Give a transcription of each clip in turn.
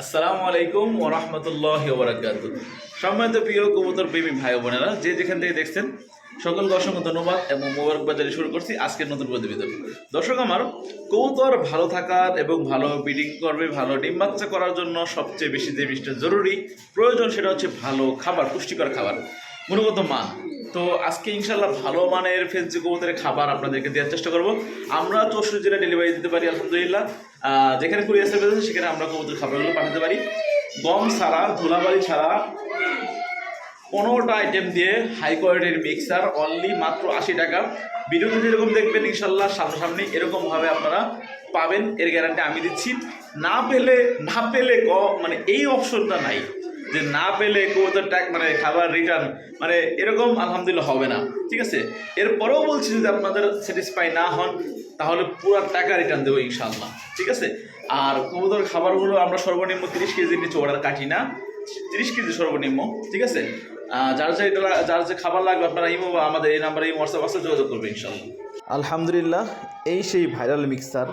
আসসালামু আলাইকুম ও রহমতুল্লাহ ওবরাকাত সম্মানিত প্রিয় কবুতর প্রেমী ভাই বোনেরা, যে যেখান থেকে দেখছেন, সকলকে অসংখ্য ধন্যবাদ এবং মোবারক বাজারে শুরু করছি আজকের নতুন প্রতিবেদন। দর্শক আমার, কবুতর ভালো থাকার এবং ভালো ব্রিডিং করবে, ভালো ডিম বাচ্চা করার জন্য সবচেয়ে বেশি যে জিনিসটা জরুরি, প্রয়োজন সেটা হচ্ছে ভালো খাবার, পুষ্টিকর খাবার। গুণগত মান তো আজকে ইনশাল্লাহ ভালো মানের ফেন্সি কবুতরের খাবার আপনাদেরকে দেওয়ার চেষ্টা করব। আমরা চৌষট্টি জেলা ডেলিভারি দিতে পারি, আলহামদুলিল্লাহ। যেখানে কুরিয়ার সার্ভিস আছে, সেখানে আমরা কবুতর খাবারগুলো পাঠাতে পারি। গম ছাড়া, ধুলাবালি ছাড়া, পনেরোটা আইটেম দিয়ে হাই কোয়ালিটির মিক্সার অনলি মাত্র আশি টাকা। ভিডিওতে যেরকম দেখবেন ইনশাল্লাহ সামনাসামনি এরকমভাবে আপনারা পাবেন। এর গ্যারান্টি আমি দিচ্ছি। না পেলে না পেলে ক মানে এই অপশনটা নাই। যে না পেলে কবুতর ট্যাগ মানে খাবার রিটার্ন মানে এরকম আলহামদুলিল্লাহ হবে না। ঠিক আছে? এরপরেও বলছি যদি আপনাদের স্যাটিসফাই না হন, তাহলে পুরো টাকা রিটার্ন দেবো ইনশাল্লাহ ঠিক আছে? আর কবুতর খাবারগুলো আমরা সর্বনিম্ন তিরিশ কেজির নিচে অর্ডার কাটি না। তিরিশ কেজি সর্বনিম্ন। ঠিক আছে? যার যে যার যে খাবার লাগবে, আপনারা ইমো বা আমাদের এই নাম্বারে এই হোয়াটসঅ্যাপ আছে, যোগাযোগ করবে ইনশাল্লাহ আলহামদুলিল্লাহ, এই সেই ভাইরাল মিক্সার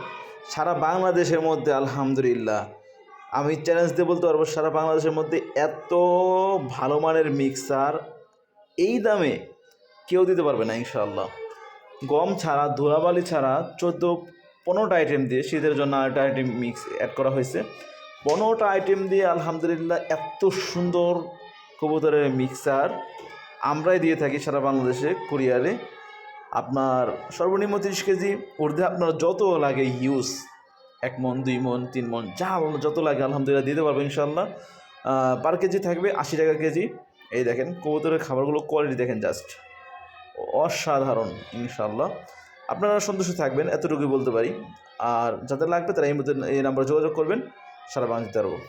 সারা বাংলাদেশের মধ্যে আলহামদুলিল্লাহ আমি চ্যালেঞ্জ দিয়ে বলতে পারব সারা বাংলাদেশের মধ্যে এত ভালো মানের মিক্সার এই দামে কেউ দিতে পারবে না ইনশাআল্লাহ। গম ছাড়া, ধুলাবালি ছাড়া চোদ্দ, পনেরোটা আইটেম দিয়ে শীতের জন্য আরেকটা আইটেম মিক্স অ্যাড করা হয়েছে। পনেরোটা আইটেম দিয়ে আলহামদুলিল্লাহ এত সুন্দর কবুতরের মিক্সার আমরাই দিয়ে থাকি সারা বাংলাদেশে, কুরিয়ারে। আপনার সর্বনিম্ন তিরিশ কেজি, ঊর্ধ্বে আপনার যত লাগে ইউজ এক মন, দুই মন, তিন মন, যা যত লাগে আলহামদুলিল্লাহ দিতে পারব ইনশাল্লাহ পার কেজি থাকবে আশি টাকা কেজি। এই দেখেন, কবুতরের খাবারগুলো কোয়ালিটি দেখেন জাস্ট অসাধারণ ইনশাল্লাহ আপনারা সন্তুষ্ট থাকবেন, এতটুকুই বলতে পারি। আর যাদের লাগবে তারা এই মধ্যে এই নাম্বারে যোগাযোগ করবেন, সারা বাংলা দিতে পারব